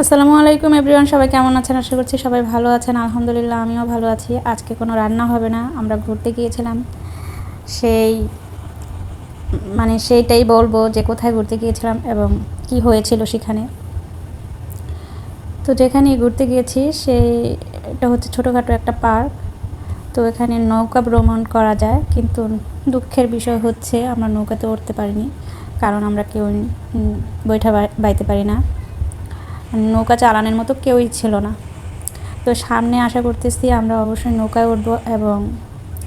আসসালামু আলাইকুম এভরিওয়ান, সবাই কেমন আছেন? আশা করছি সবাই ভালো আছেন। আলহামদুলিল্লাহ, আমিও ভালো আছি। আজকে কোনো রান্না হবে না, আমরা ঘুরতে গিয়েছিলাম। সেই মানে সেইটাই বলব যে কোথায় ঘুরতে গিয়েছিলাম এবং কি হয়েছিল সেখানে। তো যেখানে ঘুরতে গিয়েছি, সেই, এটা হচ্ছে ছোটোখাটো একটা পার্ক। তো এখানে নৌকা ভ্রমণ করা যায়, কিন্তু দুঃখের বিষয় হচ্ছে আমরা নৌকাতে উঠতে পারিনি, কারণ আমরা কেউ বৈঠা বাইতে পারি না। নৌকা চালানোর মতো কেউই ছিল না। তো সামনে আশা করতেছি আমরা অবশ্যই নৌকায় উঠবো এবং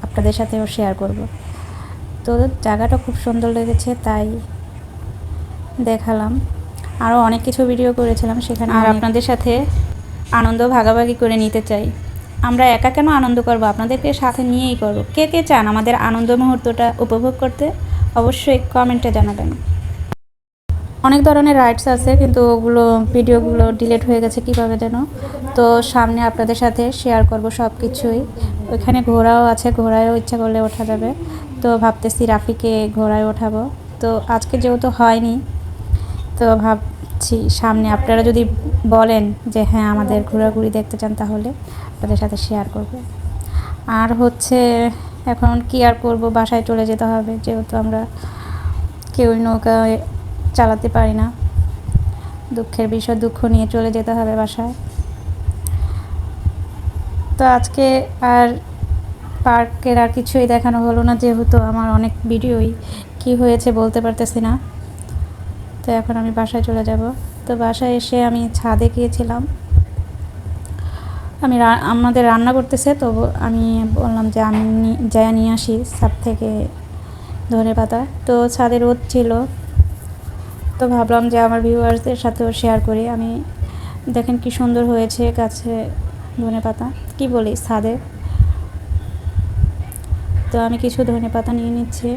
আপনাদের সাথেও শেয়ার করব। তো জায়গাটা খুব সুন্দর লেগেছে তাই দেখালাম। আরও অনেক কিছু ভিডিও করেছিলাম সেখানে আর আপনাদের সাথে আনন্দ ভাগাভাগি করে নিতে চাই। আমরা একা কেন আনন্দ করব? আপনাদেরকে সাথে নিয়েই করব। কে কে চান আমাদের আনন্দ মুহূর্তটা উপভোগ করতে? অবশ্যই কমেন্টে জানাবেন। অনেক ধরনের রাইডস আছে, কিন্তু ওগুলো ভিডিওগুলো ডিলেট হয়ে গেছে কীভাবে যেন। তো সামনে আপনাদের সাথে শেয়ার করব সব কিছুই ওইখানে ঘোড়াও আছে, ঘোড়ায়ও ইচ্ছা করলে ওঠা যাবে। তো ভাবতেছি রাফিকে ঘোড়ায় ওঠাবো। তো আজকে যেহেতু হয়নি, তো ভাবছি সামনে আপনারা যদি বলেন যে হ্যাঁ আমাদের ঘোরাঘুরি দেখতে চান তাহলে আপনাদের সাথে শেয়ার করব। আর হচ্ছে এখন কি আর করব? বাসায় চলে যেতে হবে, যেহেতু আমরা কেউই নৌকায় চালাতে পারি না। দুঃখের বিষয়, দুঃখ নিয়ে চলে যেতে হবে বাসায়। তো আজকে আর পার্কের আর কিছুই দেখানো হলো না, যেহেতু আমার অনেক ভিডিওই কি হয়েছে বলতে পারতেছি না। তো এখন আমি বাসায় চলে যাব। তো বাসায় এসে আমি ছাদে গিয়েছিলাম আমি আমাদের রান্না করতেছে, তো আমি বললাম যে আমি যাইয়া নিয়ে আসি ছাদ থেকে ধনে পাতা তো ছাদে রোদ ছিল তো ভাবলাম যে আমার ভিউয়ার্সদের সাথেও শেয়ার করি। আমি, দেখেন কি সুন্দর হয়েছে গাছে ধনে পাতা। কি বলি, ছাদে। তো আমি কিছু ধনে পাতা নিয়ে নিচ্ছি।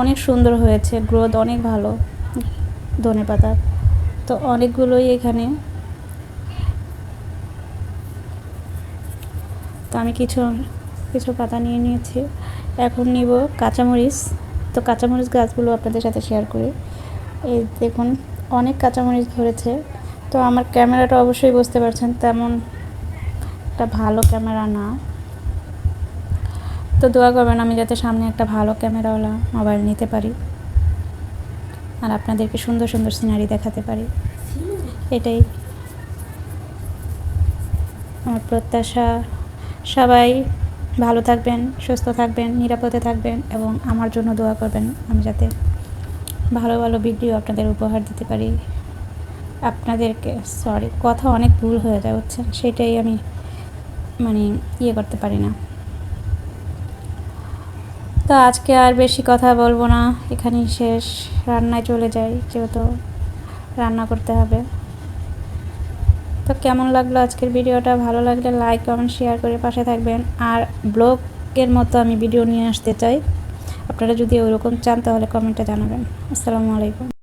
অনেক সুন্দর হয়েছে গ্রোথ অনেক ভালো ধনে পাতার তো অনেকগুলোই এখানে। তো আমি কিছু কিছু পাতা নিয়ে নিয়েছি। এখন নিব কাঁচামরিচ। তো কাঁচামরিচ গাছগুলো আপনাদের সাথে শেয়ার করি। এই দেখুন, অনেক কাঁচামরিচ ধরেছে। তো আমার ক্যামেরাটা অবশ্যই বুঝতে পারছেন তেমন একটা ভালো ক্যামেরা না। তো দোয়া করবেন আমি যাতে সামনে একটা ভালো ক্যামেরাওয়ালা মোবাইল নিতে পারি। আর আপনাদেরকে সুন্দর সুন্দর সিনারি দেখাতে পারি। এটাই। আমার প্রত্যাশা। সবাই ভালো থাকবেন, সুস্থ থাকবেন, নিরাপদে থাকবেন এবং আমার জন্য দোয়া করবেন। আমি যাতে ভালো ভালো ভিডিও আপনাদের উপহার দিতে পারি। আপনাদেরকে সরি কথা অনেক ভুল হয়ে যায় হচ্ছে সেটাই আমি মানে ইয়ে করতে পারি না। তো আজকে আর বেশি কথা বলব না। এখানেই শেষ। রান্নায় চলে যাই, যেহেতু রান্না করতে হবে। তো কেমন লাগল আজকের ভিডিওটা? ভালো লাগলে লাইক কমেন্ট শেয়ার করে পাশে থাকবেন। আর ব্লগের মতো আমি ভিডিও নিয়ে আসতে চাই। আপনারা যদি ওরকম চান তাহলে কমেন্টে জানাবেন। আসসালামু আলাইকুম।